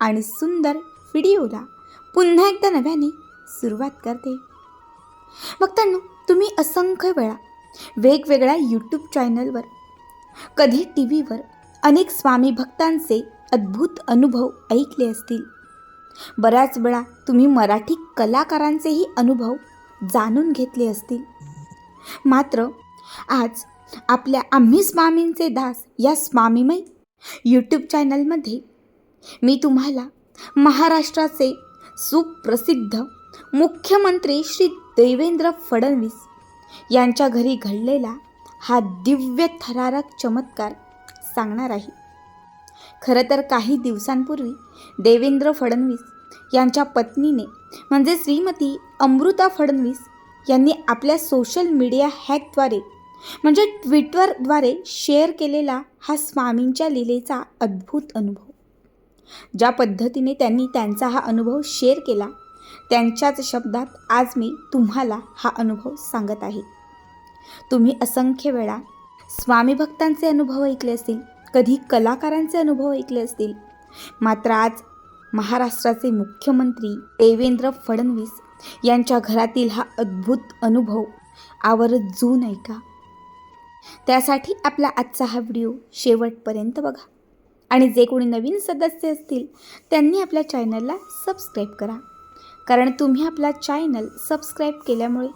आणि सुंदर व्हिडिओला पुन्हा एकदा नव्याने सुरुवात करते. बघताना तुम्ही असंख्य वेळा वेगवेगळ्या यूट्यूब चॅनलवर कधी टी व्हीवर अनेक स्वामी भक्तांचे अद्भुत अनुभव ऐकले असतील. बऱ्याच वेळा तुम्ही मराठी कलाकारांचेही अनुभव जाणून घेतले असतील. मात्र आज आपल्या आम्ही स्वामींचे दास या स्वामीमय यूट्यूब चॅनलमध्ये मी तुम्हाला महाराष्ट्राचे सुप्रसिद्ध मुख्यमंत्री श्री देवेंद्र फडणवीस यांच्या घरी घडलेला हा दिव्य थरारक चमत्कार सांगणार आहे. खरं तर काही दिवसांपूर्वी देवेंद्र फडणवीस यांच्या पत्नीने म्हणजे श्रीमती अमृता फडणवीस यांनी आपल्या सोशल मीडिया हॅकद्वारे म्हणजे ट्विटरद्वारे शेअर केलेला हा स्वामींच्या लीलेचा अद्भुत अनुभव. ज्या पद्धतीने त्यांनी त्यांचा हा अनुभव शेअर केला त्यांच्याच शब्दात आज मी तुम्हाला हा अनुभव सांगत आहे. तुम्ही असंख्य वेळा स्वामी भक्तांचे अनुभव ऐकले असतील कधी कलाकारांचे अनुभव ऐकले असतील मात्र आज महाराष्ट्राचे मुख्यमंत्री देवेंद्र फडणवीस यांच्या घरातील हा अद्भुत अनुभव आवर्जून ऐका. त्यासाठी आपला आजचा हा व्हिडिओ शेवटपर्यंत बघा. आणि जे कोणी नवीन सदस्य असतील त्यांनी आपल्या चॅनलला सबस्क्राईब करा. कारण तुम्ही आपला चॅनल सबस्क्राईब केल्यामुळे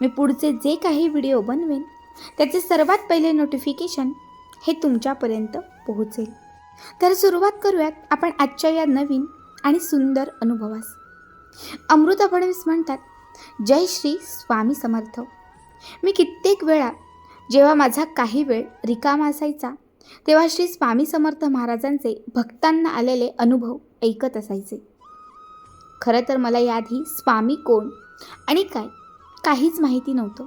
मी पुढचे जे काही व्हिडिओ बनवेन त्याचे सर्वात पहिले नोटिफिकेशन हे तुमच्यापर्यंत पोहोचेल. तर सुरुवात करूयात आपण आजच्या या नवीन आणि सुंदर अनुभवास. अमृता फडणवीस म्हणतात जय श्री स्वामी समर्थ. मी कित्येक वेळा जेव्हा माझा काही वेळ रिकामा असायचा तेव्हा श्री स्वामी समर्थ महाराजांचे भक्तांना आलेले अनुभव ऐकत असायचे. खरं तर मला याआधी स्वामी कोण आणि काय काहीच माहिती नव्हतं.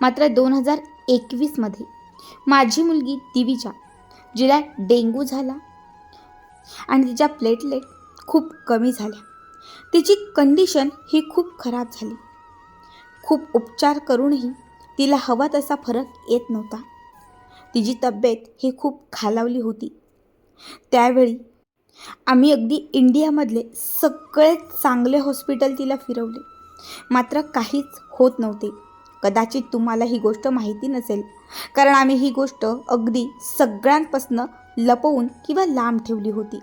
मात्र दोन हजार एकवीसमध्ये माझी मुलगी दिविजा जिला डेंगू झाला आणि तिच्या प्लेटलेट खूप कमी झाल्या. तिची कंडिशन ही खूप खराब झाली. खूप उपचार करूनही तिला हवा तसा फरक येत नव्हता. तिची तब्येत ही खूप खालावली होती. त्यावेळी आम्ही अगदी इंडियामधले सगळे चांगले हॉस्पिटल तिला फिरवले. मात्र काहीच होत नव्हते. कदाचित तुम्हाला ही गोष्ट माहिती नसेल. कारण आम्ही ही गोष्ट अगदी सगळ्यांपासनं लपवून किंवा लांब ठेवली होती.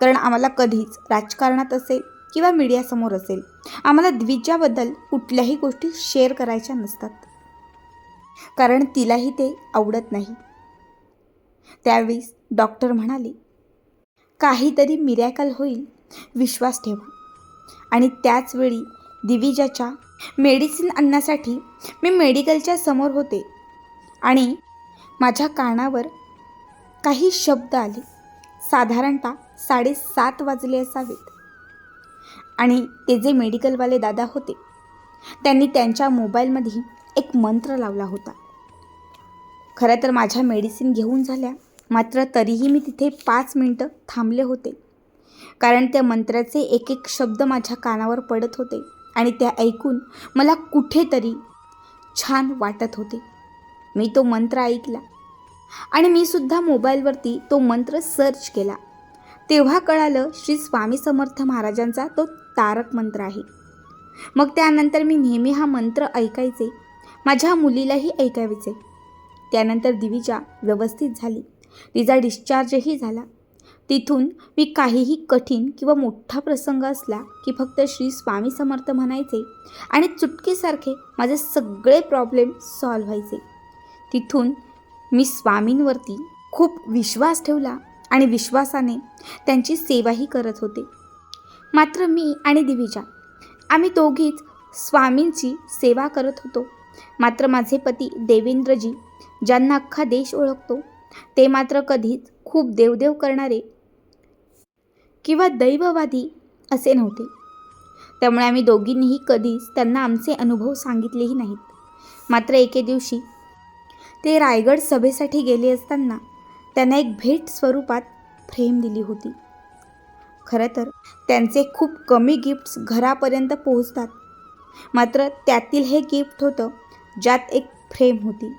कारण आम्हाला कधीच राजकारणात असेल किंवा मीडियासमोर असेल आम्हाला द्विजाबद्दल कुठल्याही गोष्टी शेअर करायच्या नसतात. कारण तिलाही ते आवडत नाही. त्यावेळेस डॉक्टर म्हणाले काहीतरी मिरॅकल होईल विश्वास ठेवा. आणि त्याचवेळी दिविजाच्या मेडिसिन आणण्यासाठी मी मेडिकलच्या समोर होते. आणि माझ्या कानावर काही शब्द आले. साधारणतः साडेसात वाजले असावेत. आणि ते जे मेडिकलवाले दादा होते त्यांनी त्यांच्या मोबाईलमध्ये एक मंत्र लावला होता. खरं तर माझ्या मेडिसिन घेऊन झाल्या. मात्र तरीही मी तिथे पाच मिनटं थांबले होते. कारण त्या मंत्राचे एक एक शब्द माझ्या कानावर पडत होते आणि त्या ऐकून मला कुठेतरी छान वाटत होते. मी तो मंत्र ऐकला आणि मी सुद्धा मोबाईलवरती तो मंत्र सर्च केला. तेव्हा कळालं श्री स्वामी समर्थ महाराजांचा तो तारक मंत्र आहे. मग त्यानंतर मी नेहमी हा मंत्र ऐकायचे. माझ्या मुलीलाही ऐकावेचे त्यानंतर दिविजा व्यवस्थित झाली. तिचा डिस्चार्जही झाला. तिथून मी काहीही कठीण किंवा मोठा प्रसंग असला की फक्त श्री स्वामी समर्थ म्हणायचे आणि चुटकीसारखे माझे सगळे प्रॉब्लेम सॉल्व्ह व्हायचे. तिथून मी स्वामींवरती खूप विश्वास ठेवला आणि विश्वासाने त्यांची सेवाही करत होते. मात्र मी आणि दिविजा आम्ही दोघीच स्वामींची सेवा करत होतो. मात्र माझे पती देवेंद्रजी ज्यांना अख्खा देश ओळखतो ते मात्र कधीच खूप देवदेव करणारे किंवा दैववादी असे नव्हते. त्यामुळे आम्ही दोघींनीही कधीच त्यांना आमचे अनुभव सांगितलेही नाहीत. मात्र एके दिवशी ते रायगड सभेसाठी गेले असताना त्यांना एक भेट स्वरूपात फ्रेम दिली होती. खरं तर त्यांचे खूप कमी गिफ्ट्स घरापर्यंत पोहोचतात. मात्र त्यातील हे गिफ्ट होतं ज्यात एक फ्रेम होती.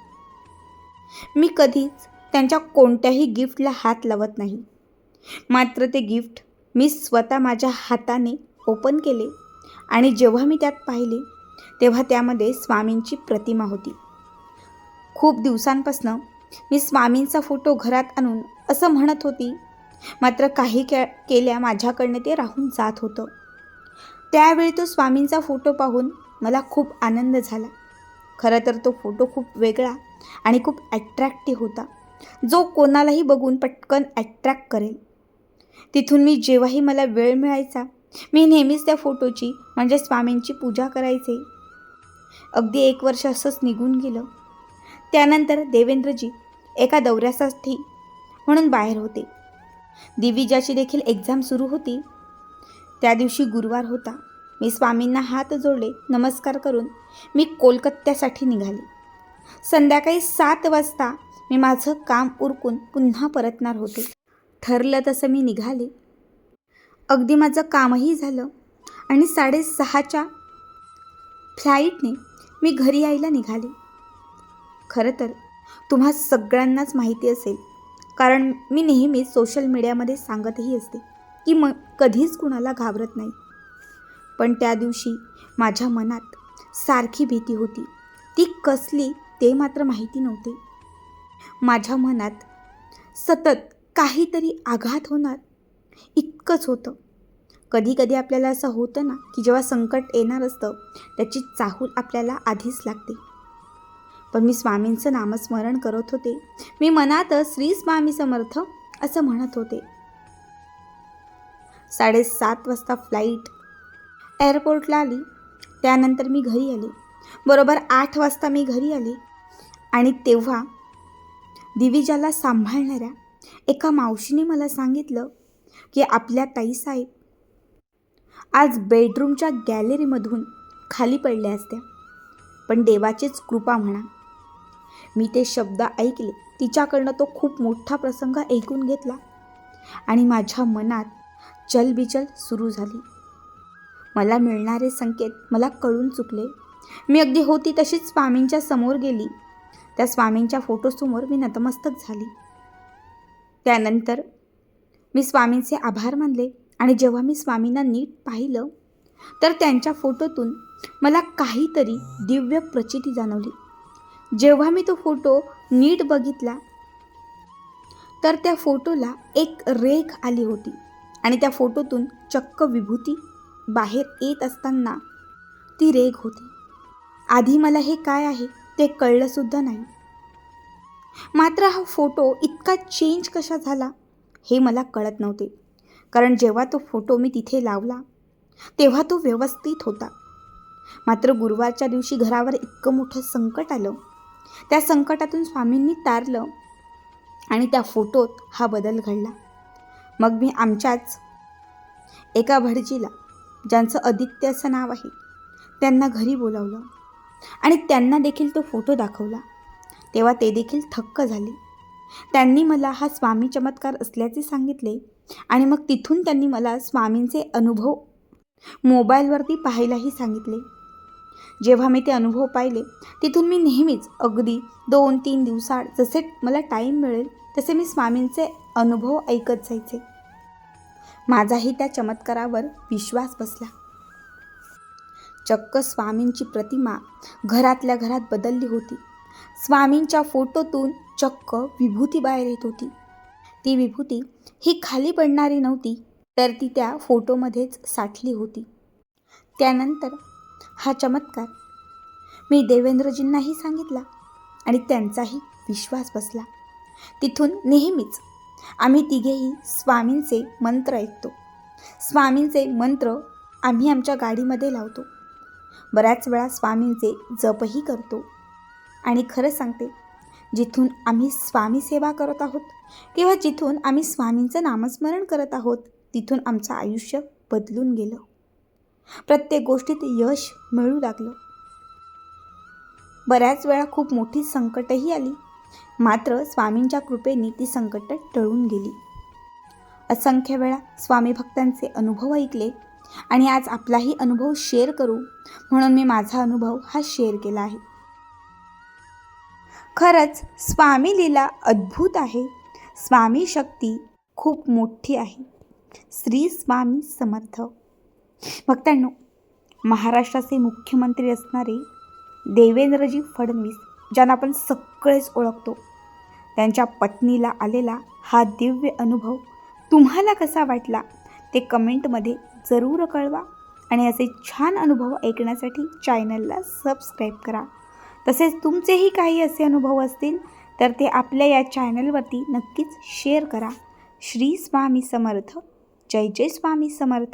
मी कधीच त्यांच्या कोणत्याही गिफ्टला हात लावत नाही. मात्र ते गिफ्ट मी स्वतः माझ्या हाताने ओपन केले आणि जेव्हा मी त्यात पाहिले तेव्हा त्यामध्ये स्वामींची प्रतिमा होती. खूप दिवसांपासनं मी स्वामींचा फोटो घरात आणून असं म्हणत होती मात्र काही के केल्या माझ्याकडनं ते राहून जात होतं. त्यावेळी तो स्वामींचा फोटो पाहून मला खूप आनंद झाला. खरं तर तो फोटो खूप वेगळा आणि खूप ॲट्रॅक्टिव्ह होता. जो कोणालाही बघून पटकन ॲट्रॅक्ट करेल. तिथून मी जेव्हाही मला वेळ मिळायचा मी नेहमीच त्या फोटोची म्हणजे स्वामींची पूजा करायचे. अगदी एक वर्ष असंच निघून गेलं. त्यानंतर देवेंद्रजी एका दौऱ्यासाठी म्हणून बाहेर होते. दिविजाची देखील एक्झाम सुरू होती. त्या दिवशी गुरुवार होता. मी स्वामींना हात जोडले नमस्कार करून मी कोलकात्यासाठी निघाले. संध्याकाळी सात वाजता मी माझं काम उरकून पुन्हा परतणार होते. ठरलं तसं मी निघाले. अगदी माझं कामही झालं आणि साडेसहाच्या फ्लाईटने मी घरी यायला निघाले. खरं तर तुम्हा सगळ्यांनाच माहिती असेल कारण मी नेहमीच सोशल मीडियामध्ये सांगतही असते की मग कधीच कुणाला घाबरत नाही. पण त्या दिवशी माझ्या मनात सारखी भीती होती. ती कसली ते मात्र माहिती नव्हते. माझ्या मनात सतत काहीतरी आघात होणार इतकंच होतं. कधीकधी आपल्याला असं होतं ना की जेव्हा संकट येणार असतं त्याची चाहूल आपल्याला आधीच लागते. पण मी स्वामींचं नामस्मरण करत होते. मी मनात श्री स्वामी समर्थ असं म्हणत होते. साडेसात वाजता फ्लाईट एअरपोर्टला आली. त्यानंतर मी घरी आले. बरोबर आठ वाजता मी घरी आले आणि तेव्हा दिविजाला सांभाळणाऱ्या एका मावशीने मला सांगितलं की आपल्या ताईसाहेब आज बेडरूमच्या गॅलरीमधून खाली पडल्या असत्या. पण देवाचीच कृपा म्हणा. मी ते शब्द ऐकले. तिच्याकडनं तो खूप मोठा प्रसंग ऐकून घेतला आणि माझ्या मनात चलबिचल सुरू झाली. मला मिळणारे संकेत मला कळून चुकले. मी अगदी होती तशीच स्वामींच्या समोर गेली. त्या स्वामींच्या फोटोसमोर मी नतमस्तक झाली. त्यानंतर मी स्वामींचे आभार मानले आणि जेव्हा मी स्वामींना नीट पाहिलं तर त्यांच्या फोटोतून मला काहीतरी दिव्य प्रचिती जाणवली. जेव्हा मी तो फोटो नीट बघितला तर त्या फोटोला एक रेख आली होती आणि त्या फोटोतून चक्क विभूती बाहेर येत असताना ती रेग होती. आधी मला हे काय आहे ते कळलंसुद्धा नाही. मात्र हा फोटो इतका चेंज कशा झाला हे मला कळत नव्हते. कारण जेव्हा तो फोटो मी तिथे लावला तेव्हा तो व्यवस्थित होता. मात्र गुरुवारच्या दिवशी घरावर इतकं मोठं संकट आलं. त्या संकटातून स्वामींनी तारलं आणि त्या फोटोत हा बदल घडला. मग मी आमच्याच एका भटजीला ज्यांचं आदित्य असं नाव आहे. त्यांना घरी बोलावलं आणि त्यांना देखील तो फोटो दाखवला. तेव्हा ते देखील थक्क झाले. त्यांनी मला हा स्वामी चमत्कार असल्याचे सांगितले आणि मग तिथून त्यांनी मला स्वामींचे अनुभव मोबाईलवरती पाहायलाही सांगितले. जेव्हा मी ते अनुभव पाहिले तिथून मी नेहमीच अगदी दोन तीन दिवसात जसे मला टाईम मिळेल तसे मी स्वामींचे अनुभव ऐकत जायचे. माझाही त्या चमत्कारावर विश्वास बसला. चक्क स्वामींची प्रतिमा घरातल्या घरात बदलली होती. स्वामींच्या फोटोतून चक्क विभूती बाहेर येत होती. ती विभूती ही खाली पडणारी नव्हती तर ती त्या फोटोमध्येच साठली होती. त्यानंतर हा चमत्कार मी देवेंद्रजींनाही सांगितला आणि त्यांचाही विश्वास बसला. तिथून नेहमीच आम्ही तिघेही स्वामींचे मंत्र ऐकतो. स्वामींचे मंत्र आम्ही आमच्या गाडीमध्ये लावतो. बऱ्याच वेळा स्वामींचे जपही करतो. आणि खरं सांगते जिथून आम्ही स्वामी सेवा करत आहोत किंवा जिथून आम्ही स्वामींचं नामस्मरण करत आहोत तिथून आमचं आयुष्य बदलून गेलं. प्रत्येक गोष्टीत यश मिळू लागलं. बऱ्याच वेळा खूप मोठी संकटही आली. मात्र स्वामींच्या कृपेने ती संकट टळून गेली. असंख्य वेळा स्वामी भक्तांचे अनुभव ऐकले आणि आज आपलाही अनुभव शेअर करू म्हणून मी माझा अनुभव हा शेअर केला आहे. खरंच स्वामी लीला अद्भुत आहे. स्वामी शक्ती खूप मोठी आहे. श्री स्वामी समर्थ. भक्तांनो महाराष्ट्राचे मुख्यमंत्री असणारे देवेंद्रजी फडणवीस ज्यांना आपण सगळेच ओळखतो. त्यांच्या पत्नीला आलेला हा दिव्य अनुभव तुम्हाला कसा वाटला ते कमेंटमध्ये जरूर कळवा आणि असे छान अनुभव ऐकण्यासाठी चॅनलला सबस्क्राईब करा. तसेच तुमचेही काही असे अनुभव असतील तर ते आपल्या या चॅनलवरती नक्कीच शेअर करा. श्री स्वामी समर्थ. जय जय स्वामी समर्थ.